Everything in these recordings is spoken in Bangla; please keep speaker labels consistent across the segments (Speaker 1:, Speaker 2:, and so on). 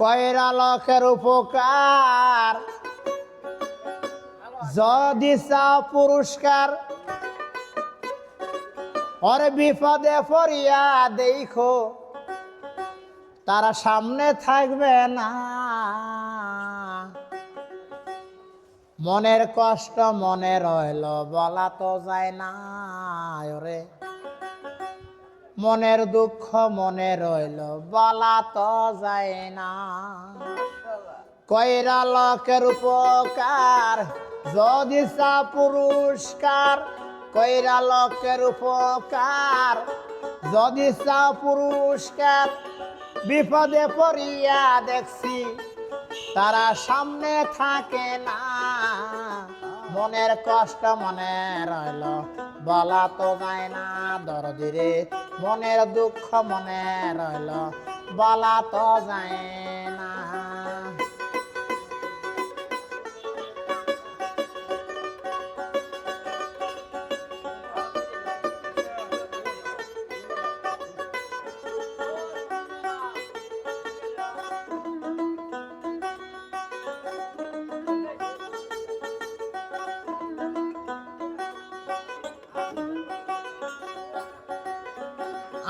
Speaker 1: কয়রা লোকের উপকার? যদি চাও পুরস্কার, ওর বিপদে পড়িয়া দেখো, তারা সামনে থাকবে না। মনের কষ্ট মনে রইল, বলা তো যায় না, ওরে। মনের দুঃখ মনে রইল, বলা তো যায় না। কইরা লোকের উপকার, যদি চা পুরস্কার, কইরা লোকের উপকার, যদি চা পুরস্কার, বিপদে পড়িয়া দেখছি, তারা সামনে থাকে না। মনের কষ্ট মনে রইল বলা তো যায় না দরদিরে মনের দুঃখ মনে রইল। বলা তো যায়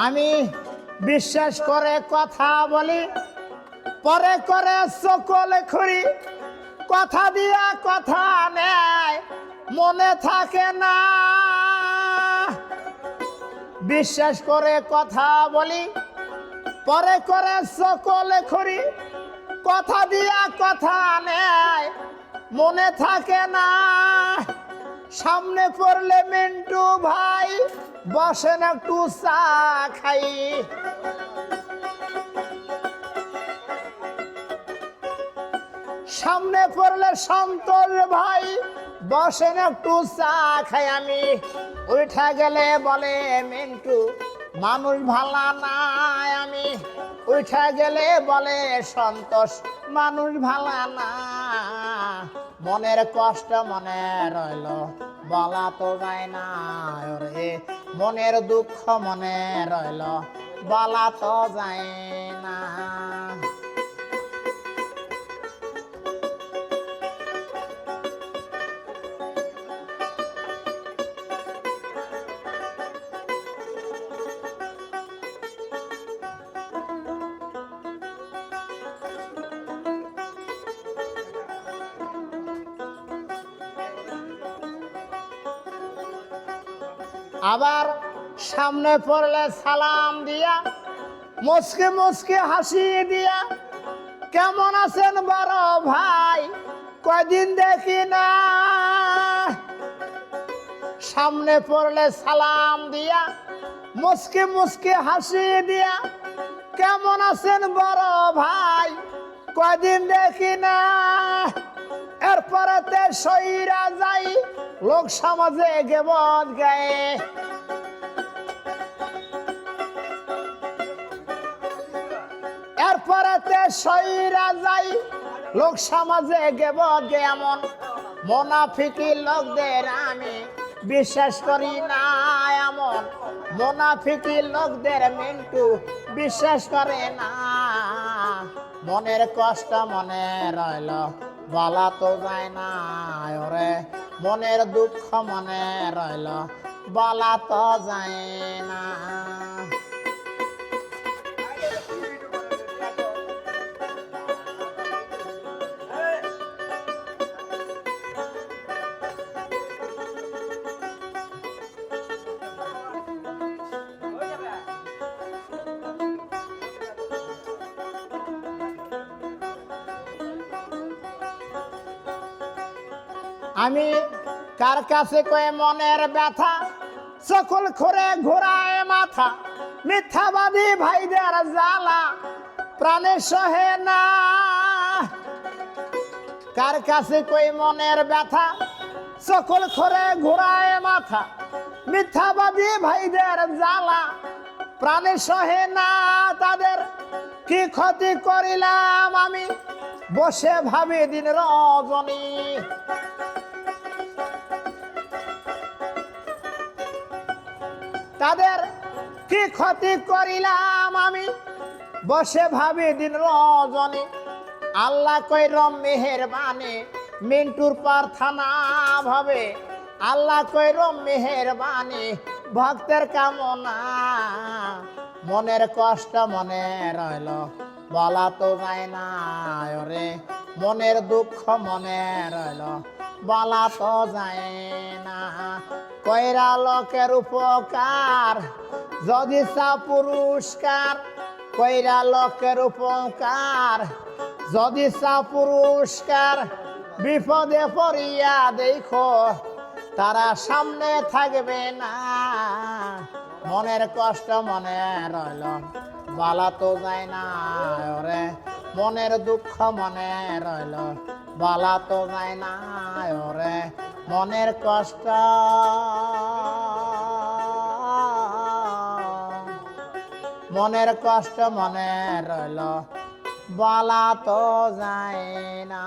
Speaker 1: আমি বিশ্বাস করে কথা বলি, পরে করে সকলে খুরি কথা দিয়া কথা নেয়, মনে থাকে না। বিশ্বাস করে কথা বলি, পরে করে সকলে খুরি কথা দিয়া কথা নেয়, মনে থাকে না। সামনে পড়লে মিন্টু ভাই বসেন একটু চা খাই। সামনে পড়লে সন্তোষ ভাই বসেন একটু চা খাই আমি। উঠা গেলে বলে, মিন্টু, মানুষ ভালা নাই আমি। উঠা গেলে বলে, সন্তোষ, মানুষ ভালা না। মনের কষ্ট মনে রইল। বলা তো যায় না রে মনের দুঃখ মনে রইল বলা তো যায় না। আবার সামনে পড়লে সালাম দিয়া, মুসকে মুসকে হাসি দিয়া, কেমন আছেন বড় ভাই? কয়দিন দেখি না। সামনে পড়লে সালাম দিয়া, মুসকে মুসকে হাসি দিয়া, কেমন আছেন বড় ভাই? কয়দিন দেখি না। এরপরে তে সইরা যাই, লোক সমাজে গেবত গায়ে। এরপরেতে সইরা যাই, লোক সমাজে গেবত গে এমন। মোনাফিকি লোকদের আমি বিশ্বাস করি না এমন। মোনাফিকি লোকদের মিন্টু বিশ্বাস করে না। মনের কষ্ট মনে রইল। বলা তো যায় না ওরে। মনের দুঃখ মনে রইল বালা তো যায় না আমি কার কাছে কয়ে মনের ব্যথা? সকল করে ঘোরায় মাথা। মিথ্যাবাদী ভাইদের জ্বালা। প্রাণে সহে না। কার কাছে কই মনের ব্যথা? সকল করে ঘোরায় মাথা। মিথ্যাবাদী ভাইদের জ্বালা। প্রাণে সহে না তাদের। কি ক্ষতি করিলাম আমি? বসে ভাবি দিন রজনী। তাদের কি ক্ষতি করিলাম আমি? বসে ভাবি দিন রজনী। আল্লাহ কইর মেহেরবানি, মিন্টুর প্রার্থনা ভাবে। আল্লাহ কইর মেহেরবানি, ভক্তের কামনা। মনের কষ্ট মনে রইল, বলা তো যায় না রে। মনের দুঃখ মনে রইল, বলা তো যায় না। কইরা লোকের উপকার? যদি চা পুরস্কার কইরা লোকের উপকার? যদি চা পুরস্কার, বিপদে পড়িয়া দেখো, তারা সামনে থাকবে না। মনের কষ্ট মনে রইল, বালা তো যায় না ওরে। মনের দুঃখ মনে রইল, বালা তো যায় না ওরে। মনের কষ্ট। মনের কষ্ট মনে রইল বলা তো যায় না।